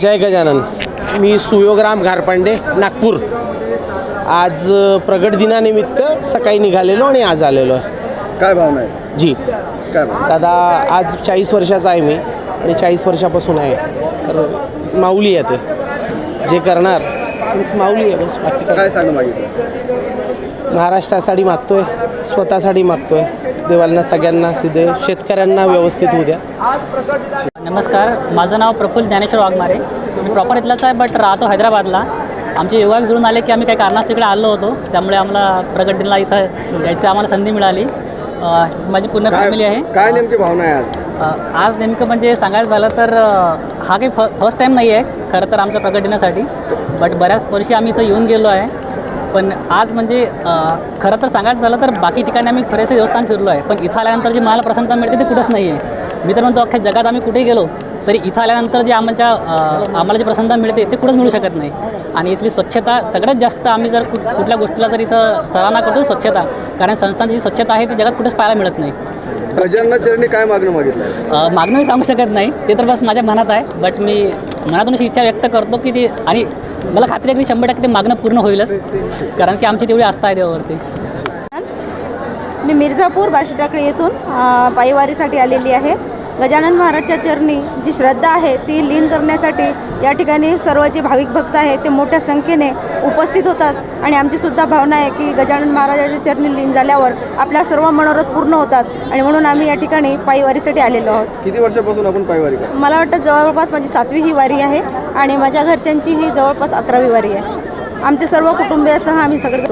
जय गजानन. मी सुयोग्राम घारपांडे नागपूर. आज प्रगट दिनानिमित्त सकाळी निघालेलो आणि आज आलेलो आहे. काय भावना आहे? जी. काय दादा आज चाळीस वर्षाचा आहे मी आणि चाळीस वर्षापासून आहे. तर माऊली आहे ते. जे करणार माऊली आहे बस. बाकी काय? सांग महाराष्ट्रासाठी मागतोय स्वतःसाठी मागतोय. देवांना सगळ्यांना सिद्धे शेतकऱ्यांना व्यवस्थित होऊ द्या. नमस्कार माझं नाव प्रफुल्ल ज्ञानेश्वर वाघमारे. मी प्रॉपर इथलाच आहे बट राहतो हैदराबादला. आमचे युवक जुळून आले की आम्ही काही कारणास इकडे आलो होतो. त्यामुळे आम्हाला प्रगतीला इथं यायची आम्हाला संधी मिळाली. माझी पूर्ण फॅमिली आहे. काय नेमकी भावना आहे आज? आज नेमकं म्हणजे सांगायचं झालं तर हा काही फ फर्स्ट टाईम नाही आहे खरं तर आमच्या प्रकटण्यासाठी बट बऱ्याच वर्षी आम्ही इथं येऊन गेलो आहे. पण आज म्हणजे खरं तर सांगायचं झालं तर बाकी ठिकाणी आम्ही बरेचसे देवस्थान फिरलो आहे पण इथं आल्यानंतर जी मला प्रसन्नता मिळते ते कुठंच नाही आहे मी तर म्हणतो अख्ख्या जगात आम्ही कुठेही गेलो तरी इथं आल्यानंतर जे आमच्या आम्हाला जी प्रसन्नता मिळते ते कुठंच मिळू शकत नाही. आणि इथली स्वच्छता सगळ्यात जास्त आम्ही जर कुठ कुठल्या गोष्टीला जर इथं सराहना करतो स्वच्छता. कारण संस्थांची जी स्वच्छता आहे ती जगात कुठेच पाहायला मिळत नाही. गजानना चरणी काय मागणं मागितलं? मागणं मी सांगू शकत नाही. ते तर बस माझ्या मनात आहे. बट मी मनातून अशी इच्छा व्यक्त करतो की ती आणि मला खात्री आहे की शंभर टक्के ते मागणं पूर्ण होईलच कारण की आमची तेवढी आस्था आहे देवावरती. मी मिर्झापूर बार्शीटाकळी येथून पायवारीसाठी पायीवारीसाठी आलेली आहे. गजानन महाराजच्या चरणी जी श्रद्धा आहे ती लीन करण्यासाठी या ठिकाणी सर्व जे भाविक भक्त आहेत ते मोठ्या संख्येने उपस्थित होतात. आणि आमची सुद्धा भावना आहे की गजानन महाराजाच्या चरणी लीन झाल्यावर आपल्या सर्व मनोरथ पूर्ण होतात. आणि म्हणून आम्ही या ठिकाणी पायीवारीसाठी आलेलो आहोत. किती वर्षापासून आपण पायवारी मला वाटतं जवळपास माझी सातवी ही वारी आहे आणि माझ्या घरच्यांची ही जवळपास अकरावी वारी आहे. आमचे सर्व कुटुंबियासह आम्ही सगळे